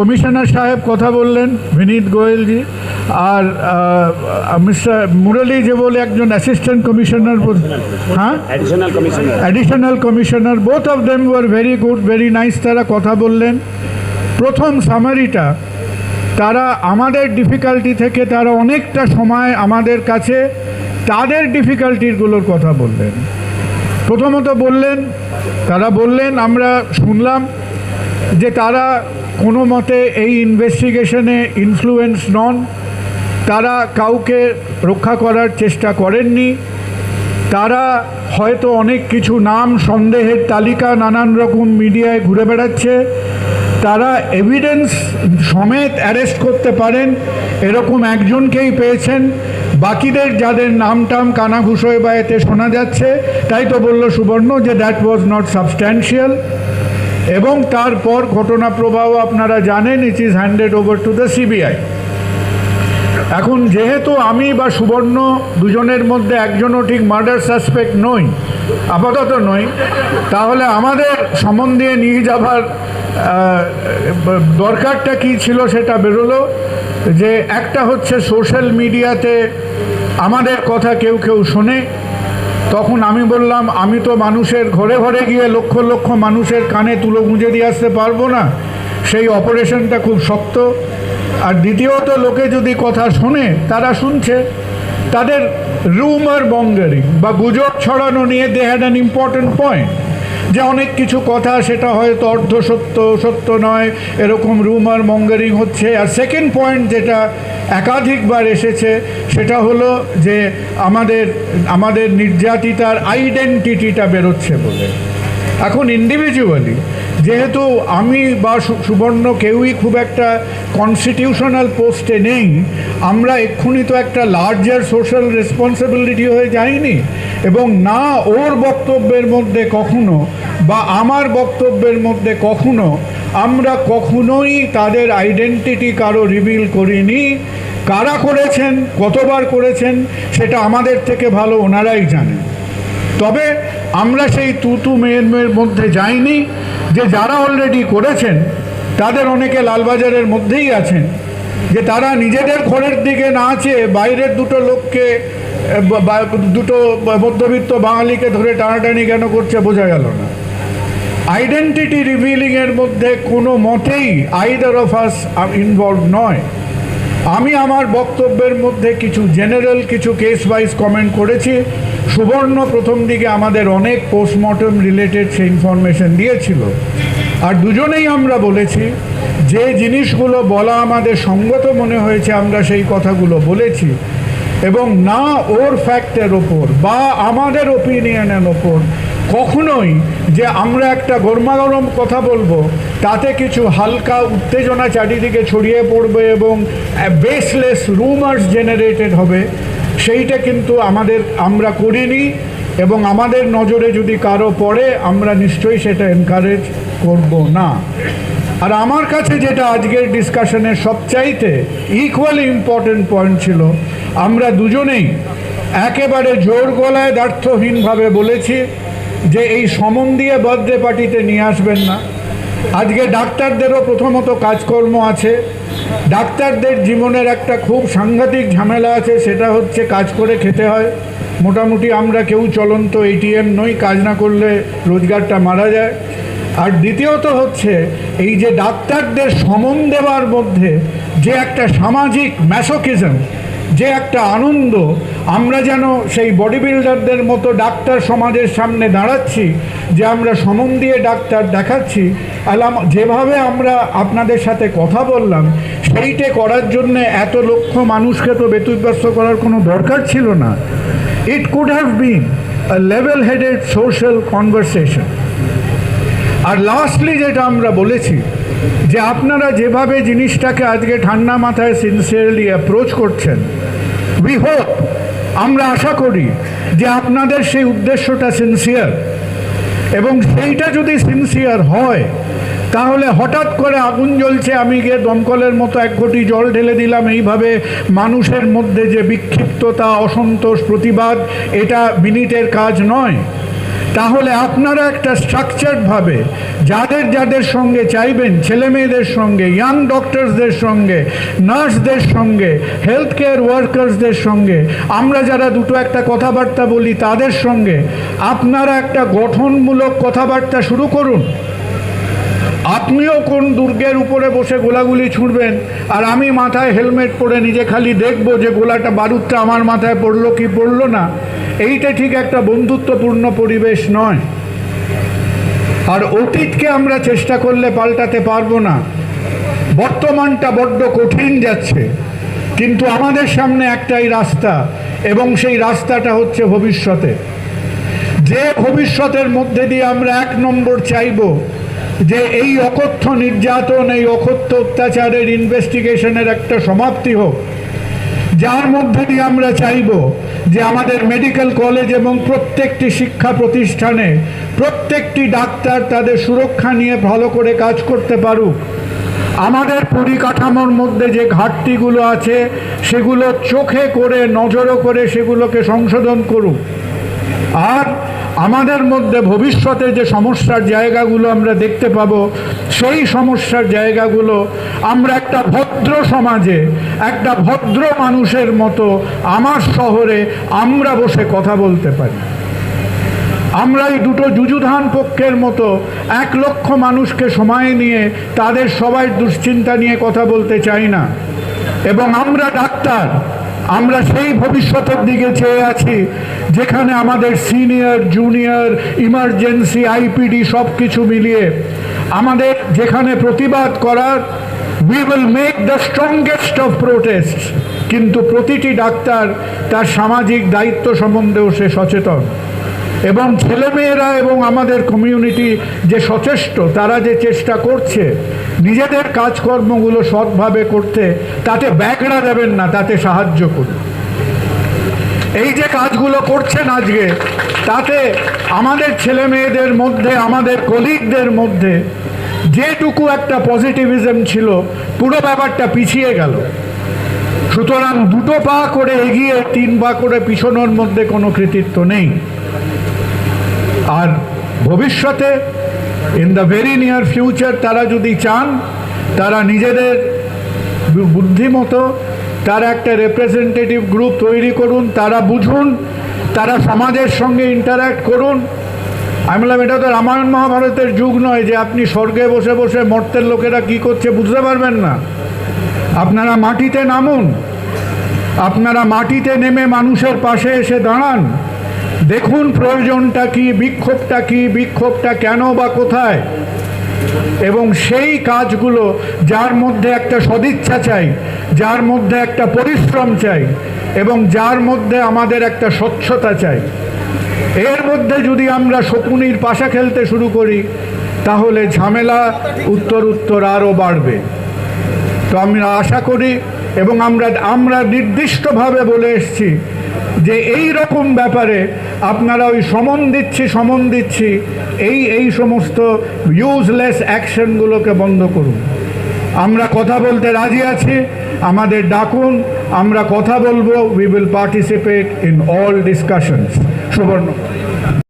Commissioner সাহেব কথা বললেন বিনীত গোয়েলজি আর মিস্টার মুরলী যে বলে একজন অ্যাসিস্ট্যান্ট কমিশনার হ্যাঁ? Additional commissioner additional commissioner both of them were very good very nice তারা কথা বললেন। প্রথম সামারিটা তারা আমাদের ডিফিকাল্টি থেকে তারা অনেকটা সময় আমাদের কাছে তাদের ডিফিকাল্টিগুলোর কথা বললেন। প্রথমত বললেন তারা বললেন আমরা শুনলাম যে তারা কোনো মতে এই ইনভেস্টিগেশনে ইনফ্লুয়েন্স নন। তারা কাউকে রক্ষা করার চেষ্টা করেননি। তারা হয়তো অনেক কিছু নাম সন্দেহের তালিকা নানান রকম মিডিয়ায় ঘুরে বেড়াচ্ছে। তারা এভিডেন্স সমেত অ্যারেস্ট করতে পারেন। এরকম একজনকেই পেয়েছেন। বাকিদের যাদের নাম টাম কানাঘুষোয় বা এতে শোনা যাচ্ছে, তাই তো বলল সুবর্ণ যে দ্যাট ওয়াজ নট সাবস্ট্যান্সিয়াল এবং তারপর ঘটনা প্রবাহ আপনারা জানেন it is handed over to the CBI এখন যেহেতু আমি বা সুবর্ণ দুজনের মধ্যে একজনও ঠিক মার্ডার সাসপেক্ট নই, আপাতত নই, তাহলে আমাদের সম্বন্ধে নিয়ে যাবার দরকারটা কি ছিল সেটা বেরোলো, যে একটা হচ্ছে সোশ্যাল মিডিয়াতে আমাদের কথা কেউ কেউ শোনে তখন আমি বললাম, আমি তো মানুষের ঘরে ঘরে গিয়ে লক্ষ লক্ষ মানুষের কানে তুলো গুঁজে দিয়ে আসতে পারব না। সেই অপারেশনটা খুব শক্ত। আর দ্বিতীয়ত, লোকে যদি কথা শোনে, তারা শুনছে। তাদের রুম আর বঙ্গারিং বা গুজব ছড়ানো নিয়ে they had an important point. যে অনেক কিছু কথা, সেটা হয়তো অর্ধ সত্য সত্য নয়। এরকম রুমার মঙ্গারিং হচ্ছে। আর সেকেন্ড পয়েন্ট যেটা একাধিকবার এসেছে, সেটা হলো যে আমাদের আমাদের নির্যাতিতার আইডেন্টিটিটা বেরোচ্ছে বলে। এখন ইন্ডিভিজুয়ালি যেহেতু আমি বা সুবর্ণ কেউই খুব একটা কনস্টিটিউশনাল পোস্টে নেই, আমরা এক্ষুনি তো একটা লার্জার সোশ্যাল রেসপন্সিবিলিটি হয়ে যাইনি এবং না ওর বক্তব্যের মধ্যে কখনো বা আমার বক্তব্যের মধ্যে কখনো আমরা কখনোই তাদের আইডেন্টিটি কারও রিভিল করিনি। কারা করেছেন, কতবার করেছেন, সেটা আমাদের থেকে ভালো ওনারাই জানেন। তবে আমরা সেই তুতু মেয়ের মেয়ের মধ্যে যাইনি, যে যারা অলরেডি করেছেন, তাদের অনেকে লালবাজারের মধ্যেই আছেন, যে তারা নিজেদের ঘরের দিকে না চেয়ে বাইরের দুটো লোককে দুটো মধ্যবিত্ত বাঙালিকে ধরে টানাটানি কেন করছে বোঝা গেল না। আইডেন্টিটি রিভিলিংয়ের মধ্যে কোনো মতেই আইদার অফ আস ইনভলভ নয়। আমি আমার বক্তব্যের মধ্যে কিছু জেনারেল কিছু কেস ওয়াইজ কমেন্ট করেছি। সুবর্ণ প্রথম দিকে আমাদের অনেক পোস্টমর্টম রিলেটেড সে ইনফরমেশন দিয়েছিল। আর দুজনেই আমরা বলেছি, যে জিনিসগুলো বলা আমাদের সঙ্গত মনে হয়েছে, আমরা সেই কথাগুলো বলেছি। এবং না ওর ফ্যাক্টের ওপর বা আমাদের ওপিনিয়নের ওপর কখনোই যে আমরা একটা গরমাগরম কথা বলব, তাতে কিছু হালকা উত্তেজনা চারিদিকে ছড়িয়ে পড়বে এবং বেসলেস রুমার্স জেনারেটেড হবে। সেইটা কিন্তু আমাদের, আমরা করিনি এবং আমাদের নজরে যদি কারও পড়ে, আমরা নিশ্চয়ই সেটা এনকারেজ করব না। আর আমার কাছে যেটা আজকের ডিসকাশনের সবচাইতে ইকুয়ালি ইম্পর্টেন্ট পয়েন্ট ছিল, আমরা দুজনেই একেবারে জোর গলায় দ্বার্থহীনভাবে বলেছি যে এই সমন দিয়ে বার্থডে পার্টিতে নিয়ে আসবেন না। আজকে ডাক্তারদেরও প্রথমত কাজকর্ম আছে। ডাক্তারদের জীবনের একটা খুব সাংঘাতিক ঝামেলা আছে, সেটা হচ্ছে কাজ করে খেতে হয়। মোটামুটি আমরা কেউ চলন্ত এটিএম নই, কাজ না করলে রোজগারটা মারা যায়। আর দ্বিতীয়ত হচ্ছে, এই যে ডাক্তারদের সমন দেওয়ার মধ্যে যে একটা সামাজিক ম্যাসোকিজম, যে একটা আনন্দ আমরা যেন সেই বডি বিল্ডারদের মতো ডাক্তার সমাজের সামনে দাঁড়াচ্ছি, যে আমরা সমন দিয়ে ডাক্তার দেখাচ্ছি। আলাম, যেভাবে আমরা আপনাদের সাথে কথা বললাম, সেইটে করার জন্য এত লক্ষ মানুষকে তো ব্যতিব্যস্ত করার কোনো দরকার ছিল না। It could have been a level headed social conversation R lastly যেটা আমরা বলেছি, যে আপনারা যেভাবে জিনিসটাকে আজকে ঠান্ডা মাথায় সিনসিয়ারলি অ্যাপ্রোচ করছেন উই হোপ আমরা আশা করি যে আপনাদের সেই উদ্দেশ্যটা সিনসিয়ার এবং সেইটা যদি সিনসিয়ার হয়, তাহলে হঠাৎ করে আগুন জ্বলছে, আমি গিয়ে দমকলের মতো এক ঘটি জল ঢেলে দিলাম। এইভাবে মানুষের মধ্যে যে বিক্ষিপ্ততা, অসন্তোষ, প্রতিবাদ, এটা মিনিটের কাজ নয়। তাহলে আপনারা একটা স্ট্রাকচারডভাবে যাদের যাদের সঙ্গে চাইবেন, ছেলে মেয়েদের সঙ্গে ইয়াং ডক্টরসদের সঙ্গে, নার্সদের সঙ্গে হেলথ কেয়ার ওয়ার্কার্সদের সঙ্গে, আমরা যারা দুটো একটা কথাবার্তা বলি তাদের সঙ্গে, আপনারা একটা গঠনমূলক কথাবার্তা শুরু করুন। আপনিও কোন দুর্গের উপরে বসে গোলাগুলি ছুঁড়বেন, আর আমি মাথায় হেলমেট পরে নিজে খালি দেখব যে গোলাটা বারুদটা আমার মাথায় পড়ল কি পড়ল না। এইটা ঠিক একটা বন্ধুত্বপূর্ণ পরিবেশ নয়। আর অতীতকে আমরা চেষ্টা করলে পাল্টাতে পারব না। বর্তমানটা বড্ড কঠিন যাচ্ছে। কিন্তু আমাদের সামনে একটাই রাস্তা, এবং সেই রাস্তাটা হচ্ছে ভবিষ্যতে। যে ভবিষ্যতের মধ্যে দিয়ে আমরা এক নম্বর চাইব, যে এই অকথ্য নির্যাতন, এই অকথ্য অত্যাচারের ইনভেস্টিগেশনের একটা সমাপ্তি হোক। যার মধ্যে দিয়ে আমরা চাইব যে আমাদের মেডিকেল কলেজ এবং প্রত্যেকটি শিক্ষা প্রতিষ্ঠানে প্রত্যেকটি ডাক্তার তাদের সুরক্ষা নিয়ে ভালো করে কাজ করতে পারুক। আমাদের পরিকাঠামোর মধ্যে যে ঘাটতিগুলো আছে, সেগুলো চোখে করে নজরও করে সেগুলোকে সংশোধন করুক। আর আমাদের মধ্যে ভবিষ্যতে যে সমস্যার জায়গাগুলো আমরা দেখতে পাব, সেই সমস্যার জায়গাগুলো আমরা একটা ভদ্র সমাজে, একটা ভদ্র মানুষের মতো আমার শহরে আমরা বসে কথা বলতে পারি। আমরা এই দুটো যুযুধান পক্ষের মতো এক লক্ষ মানুষকে সময় নিয়ে তাদের সবাই দুশ্চিন্তা নিয়ে কথা বলতে চাই না। এবং আমরা ডাক্তার, আমরা সেই ভবিষ্যতের দিকে চেয়ে আছি। যেখানে আমাদের সিনিয়র, জুনিয়র, ইমার্জেন্সি, আইপিডি সব কিছু মিলিয়ে আমাদের যেখানে প্রতিবাদ করার we will make the strongest of protest কিন্তু প্রতিটি ডাক্তার তার সামাজিক দায়িত্ব সম্বন্ধেও সে সচেতন। এবং ছেলেমেয়েরা এবং আমাদের কমিউনিটি যে সচেষ্ট, তারা যে চেষ্টা করছে, নিজেদের কাজকর্মগুলো সৎভাবে করতে, তাতে ব্যাকড়া দেবেন না, তাতে সাহায্য করুন। এই যে কাজগুলো করছেন আজকে, তাতে আমাদের ছেলে মেয়েদের মধ্যে, আমাদের কলিগদের মধ্যে যেটুকু একটা পজিটিভিজম ছিল, পুরো ব্যাপারটা পিছিয়ে গেল। সুতরাং দুটো পা করে এগিয়ে, তিন পা করে পিছনোর মধ্যে কোনো কৃতিত্ব নেই। আর ভবিষ্যতে in the very near future তারা যদি চান, তারা নিজেদের বুদ্ধিমতো তারা একটা রিপ্রেজেন্টেটিভ গ্রুপ তৈরি করুন, তারা বুঝুন, তারা সমাজের সঙ্গে ইন্টারাক্ট করুন। আমি বললাম, এটা তো রামায়ণ মহাভারতের যুগ নয় যে আপনি স্বর্গে বসে বসে মর্তের লোকেরা কি করছে বুঝতে পারবেন না। আপনারা মাটিতে নামুন, আপনারা মাটিতে নেমে মানুষের পাশে এসে দাঁড়ান। দেখুন প্রয়োজনটা কি, বিক্ষোভটা কি, বিক্ষোভটা কেন বা কোথায়? এবং সেই কাজগুলো যার মধ্যে একটা সদিচ্ছা চাই, যার মধ্যে একটা পরিশ্রম চাই, এবং যার মধ্যে আমাদের একটা স্বচ্ছতা চাই। এর মধ্যে যদি আমরা শকুনির পাশা খেলতে শুরু করি, তাহলে ঝামেলা উত্তর উত্তর আরও বাড়বে। তো আমরা আশা করি, এবং আমরা আমরা নির্দিষ্টভাবে বলে এসেছি যে এই রকম ব্যাপারে আপনারা ওই সমন দিচ্ছি সমন দিচ্ছি, এই এই সমস্ত ইউজলেস অ্যাকশনগুলোকে বন্ধ করুন। আমরা কথা বলতে রাজি আছি, আমাদের ডাকুন, আমরা কথা বলব we will participate in all discussions Subarna.